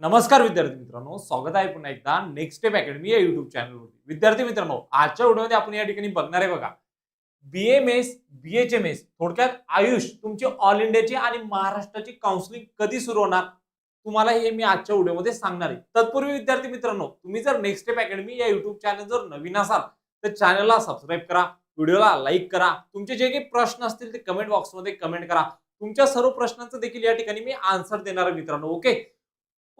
नमस्कार विद्यार्थी मित्रांनो स्वागत आहे पुन्हा एकदा नेक्स्ट स्टेप अकॅडमी या युट्यूब चॅनलवरती विद्यार्थी मित्रांनो आजच्या व्हिडिओमध्ये आपण या ठिकाणी बघणार आहे बघा. बीएमएस बीएचएमएस थोडक्यात आयुष तुमची ऑल इंडियाची आणि महाराष्ट्राची काउन्सिलिंग कधी सुरू होणार? तुम्हाला हे मी आजच्या व्हिडिओमध्ये सांगणार आहे. तत्पूर्वी विद्यार्थी मित्रांनो तुम्ही जर नेक्स्ट स्टेप अकॅडमी या युट्यूब चॅनल जर नवीन असाल तर चॅनलला सबस्क्राईब करा व्हिडिओला लाईक करा तुमचे जे काही प्रश्न असतील ते कमेंट बॉक्समध्ये कमेंट करा. तुमच्या सर्व प्रश्नांचं देखील या ठिकाणी मी आन्सर देणार आहे मित्रांनो ओके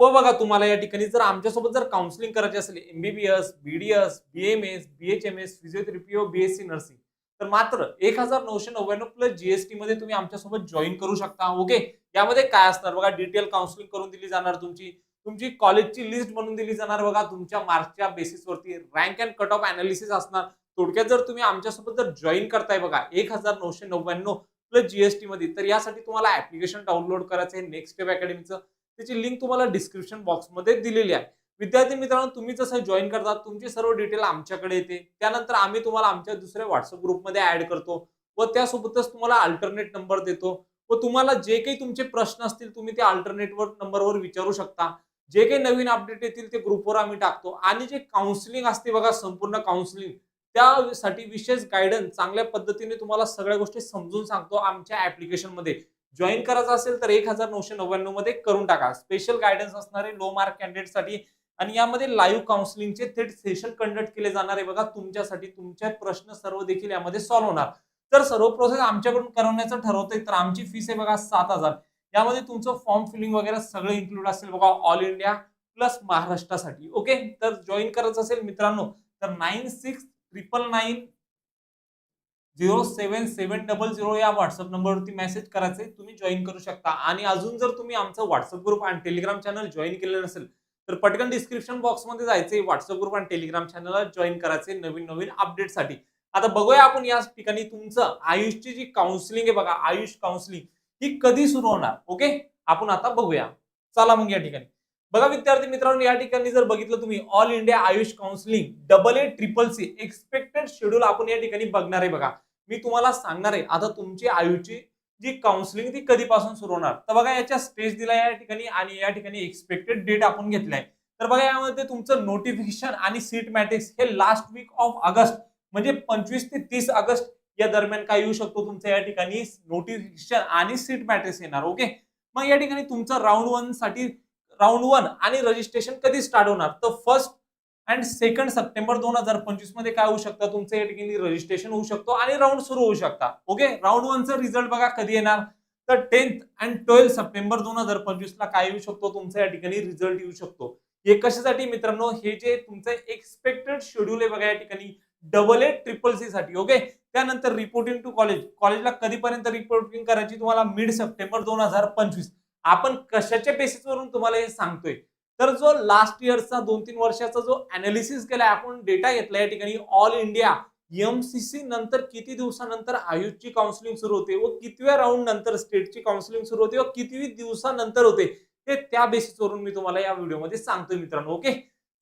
व बघा तुम्हाला या ठिकाणी जर आमच्यासोबत जर काउन्सिलिंग करायची असेल MBBS BDS BMS BHMS physiotherapy व बीएससी नर्सिंग तर मात्र एक हजार नऊशे नव्याण्णव प्लस जीएसटी मध्ये तुम्ही आमच्यासोबत जॉईन करू शकता ओके यामध्ये काय असणार बघा डिटेल काउन्सिलिंग करून दिली जाणार तुमची. तुमची कॉलेजची लिस्ट बनवून दिली जाणार बघा तुमच्या मार्क्सच्या बेसिसवरती rank and cut off analysis असणार. थोडक्यात जर तुम्ही आमच्यासोबत जर जॉईन करताय बघा एक हजार नऊशे नव्याण्णव प्लस जीएसटी मध्ये तर यासाठी तुम्हाला ऍप्लिकेशन डाउनलोड करायचं आहे नेक्स्ट स्टेप अकॅडमीचं त्याची लिंक तुम्हाला डिस्क्रिप्शन बॉक्समध्ये दिलेली आहे. विद्यार्थी मित्रांनो तुम्ही जसं जॉईन करता तुमची सर्व डिटेल आमच्याकडे येते. त्यानंतर आम्ही तुम्हाला आमच्या दुसऱ्या व्हॉट्सअप ग्रुपमध्ये ऍड करतो व त्यासोबतच तुम्हाला अल्टरनेट नंबर देतो. व तुम्हाला जे काही तुमचे प्रश्न असतील तुम्ही ते अल्टरनेटवर नंबरवर विचारू शकता. जे काही नवीन अपडेट येतील ते ग्रुपवर आम्ही टाकतो. आणि जे काउन्सिलिंग असते बघा संपूर्ण काउन्सिलिंग त्यासाठी विशेष गायडन्स चांगल्या पद्धतीने तुम्हाला सगळ्या गोष्टी समजून सांगतो आमच्या ऍप्लिकेशनमध्ये. जॉईन करायचं असेल तर एक हजार नऊशे नव्याण्णवमध्ये करून टाका. स्पेशल गायडन्स असणारे लो मार्क कॅन्डिडेटसाठी आणि यामध्ये लाईव्ह काउन्सिलिंगचे थेट सेशन कंडक्ट केले जाणार आहे. बघा तुमच्यासाठी तुमचे प्रश्न सर्व देखील यामध्ये सॉल्व्ह होणार. तर सर्व प्रोसेस आमच्याकडून करवण्याचं ठरवतंय. तर आमची फीस आहे बघा सात हजार. यामध्ये तुमचं फॉर्म फिलिंग वगैरे सगळं इन्क्लूड असेल बघा ऑल इंडिया प्लस महाराष्ट्रासाठी. ओके तर जॉईन करायचं असेल मित्रांनो तर nine six triple nine zero seven seven double zero या व्हॉट्सअप नंबरवरती मेसेज करायचे तुम्ही जॉईन करू शकता. आणि अजून जर तुम्ही आमचं व्हॉट्सअप ग्रुप आणि टेलिग्राम चॅनल जॉईन केलेलं नसेल तर पटकन डिस्क्रिप्शन बॉक्समध्ये जायचे व्हॉट्सअप ग्रुप आणि टेलिग्राम चॅनलला जॉईन करायचे नवीन नवीन अपडेटसाठी आता बघूया आपण या ठिकाणी तुमचं आयुषची जी काउन्सिलिंग आहे बघा आयुष काउन्सिलिंग ही कधी सुरू होणार? ओके? आपण आता बघूया. चला मग या ठिकाणी. बघा विद्यार्थी मित्रांनो या ठिकाणी जर बघितलं तुम्ही all India AYUSH counselling double A triple C expected schedule आपण या ठिकाणी बघणार आहे बघा. मी तुम्हाला सांगणार आहे. आता तुमची आयुची जी काउन्सिलिंग ती कधीपासून सुरू होणार? तर बघा याच्या स्टेज दिला या ठिकाणी आणि या ठिकाणी एक्सपेक्टेड डेट आपण घेतलाय. तर बघा यामध्ये तुमचं नोटिफिकेशन आणि सीट मॅट्रिक्स हे लास्ट वीक ऑफ ऑगस्ट म्हणजे पंचवीस ते तीस ऑगस्ट या दरम्यान काय येऊ शकतो तुमचं या ठिकाणी? नोटिफिकेशन आणि सीट मॅट्रिक्स येणार ओके मग या ठिकाणी तुमचं राऊंड वनसाठी राऊंड वन आणि रजिस्ट्रेशन कधी स्टार्ट होणार? तर फर्स्ट अँड सेकंड सप्टेंबर दोन हजार पंचवीसमध्ये काय होऊ शकतं? तुमचं या ठिकाणी रजिस्ट्रेशन होऊ शकतो आणि राऊंड सुरू होऊ शकता. ओके राऊंड वनचा रिझल्ट बघा कधी येणार? तर टेन्थ अँड ट्वेल्थ सप्टेंबर दोन हजार पंचवीस ला काय येऊ शकतो? तुमचा या ठिकाणी रिझल्ट येऊ शकतो. हे कशासाठी मित्रांनो? हे जे तुमचं एक्सपेक्टेड शेड्यूल आहे बघा या ठिकाणी. डबल ए ट्रिपल सी साठी. ओके त्यानंतर रिपोर्टिंग टू कॉलेज कॉलेजला कधीपर्यंत रिपोर्टिंग करायची? तुम्हाला मिड सप्टेंबर दोन हजार पंचवीस. आपण कशाच्या बेसिसवरून तुम्हाला हे सांगतोय? तर जो लास्ट इयरचा दोन तीन वर्षाचा जो अनालिसिस केलाय आपण डेटा घेतला या ठिकाणी ऑल इंडिया एमसीसी नंतर किती दिवसानंतर आयुषची काउन्सिलिंग सुरू होते व कितव्या राऊंड नंतर स्टेटची काउन्सिलिंग सुरू होते व कितवी दिवसानंतर होते ते त्या बेसिसवरून मी तुम्हाला या व्हिडिओमध्ये सांगतोय मित्रांनो ओके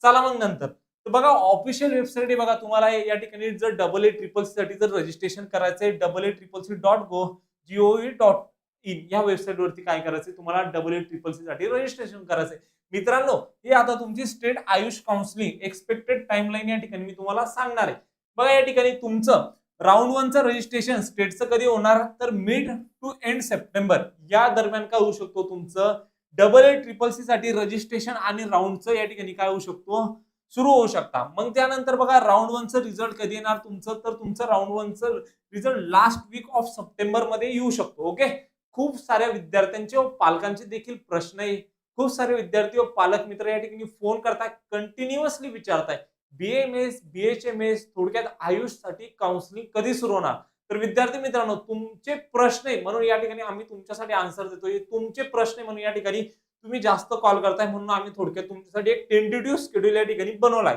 चला मग नंतर. तर बघा ऑफिशियल वेबसाईट आहे बघा तुम्हाला या ठिकाणी जर डबल ए ट्रिपल सी साठी जर रजिस्ट्रेशन करायचं आहे double A triple C dot go GOV dot in या वेबसाईट वरती काय करायचंय तुम्हाला डबल ए ट्रिपल सी साठी रजिस्ट्रेशन करायचंय मित्रांनो हे आता तुमची state AYUSH counselling expected timeline या ठिकाणी मी तुम्हाला सांगणार आहे. बघा या ठिकाणी तुमचं राऊंड वनचं रजिस्ट्रेशन स्टेटचं कधी होणार? तर मिड टू एंड सप्टेंबर या दरम्यान काय होऊ शकतो तुमचं? डबल ए ट्रिपल सी साठी रजिस्ट्रेशन आणि राऊंडचं या ठिकाणी काय होऊ शकतो? सुरू होऊ शकता. मग त्यानंतर बघा राऊंड वनचं रिझल्ट कधी येणार तुमचं? तर तुमचं राऊंड वनचं रिझल्ट लास्ट वीक ऑफ सप्टेंबरमध्ये येऊ शकतो ओके खूप साऱ्या विद्यार्थ्यांचे व पालकांचे देखील प्रश्न आहे. खूप सारे विद्यार्थी व पालक मित्र या ठिकाणी फोन करताय कंटिन्युअसली विचारताय. बीएमएस बीएचएमएस थोडक्यात आयुषसाठी काउन्सिलिंग कधी सुरू होणार? तर विद्यार्थी मित्रांनो तुमचे प्रश्न आहे म्हणून या ठिकाणी आम्ही तुमच्यासाठी आन्सर देतोय. तुमचे प्रश्न आहे म्हणून या ठिकाणी तुम्ही जास्त कॉल करताय म्हणून आम्ही थोडक्यात तुमच्यासाठी एक टेंटेटिव्ह शेड्यूल या ठिकाणी बनवलाय.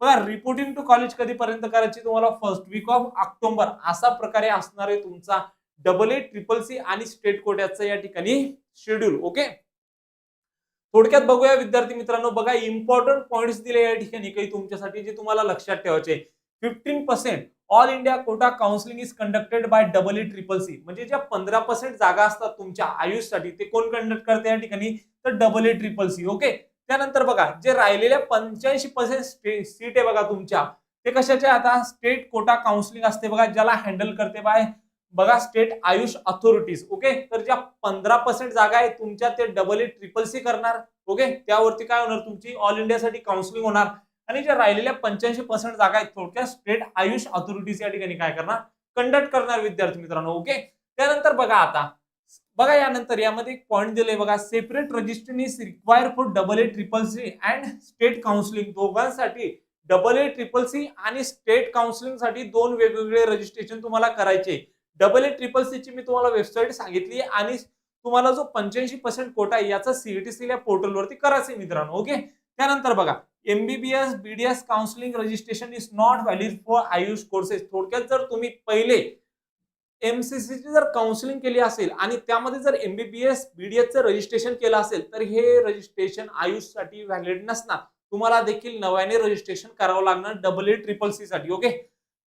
बघा रिपोर्टिंग टू कॉलेज कधीपर्यंत करायची तुम्हाला? फर्स्ट वीक ऑफ ऑक्टोबर असा प्रकारे असणार आहे तुमचा डबल ए ट्रिपल सी आणि स्टेट कोट्याचं या ठिकाणी शेड्यूल ओके थोडक्यात बघूया विद्यार्थी मित्रांनो बघा इम्पॉर्टंट पॉईंट्स दिले या ठिकाणी काही तुमच्यासाठी जे तुम्हाला लक्षात ठेवायचे. Fifteen percent all India quota counselling is conducted by double E triple C म्हणजे ज्या पंधरा पर्सेंट जागा असतात तुमच्या आयुषसाठी ते कोण कंडक्ट करते या ठिकाणी? तर double E triple C okay त्यानंतर बघा जे राहिलेल्या पंच्याऐंशी पर्सेंट सीट आहे बघा तुमच्या ते कशाचे? आता स्टेट कोटा काउन्सिलिंग असते बघा ज्याला हँडल करते बाय बघा स्टेट आयुष अथॉरिटीज ओके तर ज्या पंधरा पर्सेंट जागा आहे तुमच्या ते डबल ए ट्रिपल सी करणार ओके त्यावरती काय होणार? तुमची ऑल इंडियासाठी काउन्सिलिंग होणार. आणि ज्या राहिलेल्या पंच्याऐंशी पर्सेंट जागा आहेत थोडक्यात स्टेट आयुष अथॉरिटीज या ठिकाणी काय करणार? कंडक्ट करणार विद्यार्थी मित्रांनो ओके त्यानंतर बघा आता बघा यानंतर यामध्ये एक पॉईंट दिले बघा separate registration is require for double A triple C and state counselling दोघांसाठी डबल ए ट्रिपल सी आणि स्टेट काउन्सिलिंगसाठी दोन वेगवेगळे रजिस्ट्रेशन तुम्हाला करायचे. डबल ए ट्रिपल सी ची मी तुम्हाला वेबसाईट सांगितली आणि तुम्हाला जो पंच्याऐंशी पर्सेंट कोटा आहे याचा सीईटीसी या पोर्टलवरती करायचं आहे मित्रांनो ओके त्यानंतर बघा MBBS BDS counselling registration is not valid for AYUSH courses थोडक्यात जर तुम्ही पहिले एमसीसीची जर काउन्सिलिंग केली असेल आणि त्यामध्ये जर एमबीबीएस बीडीएसचं रजिस्ट्रेशन केलं असेल तर हे रजिस्ट्रेशन आयुषसाठी व्हॅलिड नसणार. तुम्हाला देखील नव्याने रजिस्ट्रेशन करावं लागणार डबल ए ट्रिपल सी साठी ओके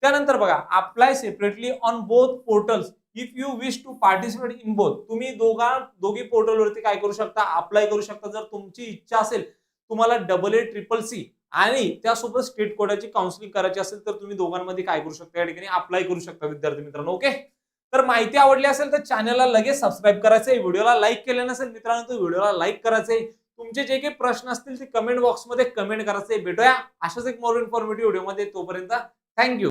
त्यानंतर बघा apply separately on both portals if you wish to participate in both तुम्ही दोघा दोघी पोर्टलवरती काय करू शकता? अप्लाय करू शकता. जर तुमची इच्छा असेल तुम्हाला डबल ए ट्रिपल सी आणि त्यासोबत स्टेट कोडाची काउन्सिलिंग करायची असेल तर तुम्ही दोघांमध्ये काय करू शकता? या ठिकाणी अप्लाय करू शकता विद्यार्थी मित्रांनो ओके तर माहिती आवडली असेल तर चॅनलला लगेच सबस्क्राईब करायचं आहे. व्हिडिओला लाईक केले नसेल मित्रांनो तर व्हिडिओला लाईक करायचंय तुमचे जे काही प्रश्न असतील ते कमेंट बॉक्समध्ये कमेंट करायचे भेटूया. अशाच एक मोर इन्फॉर्मेटिव्ह व्हिडिओमध्ये तोपर्यंत थँक्यू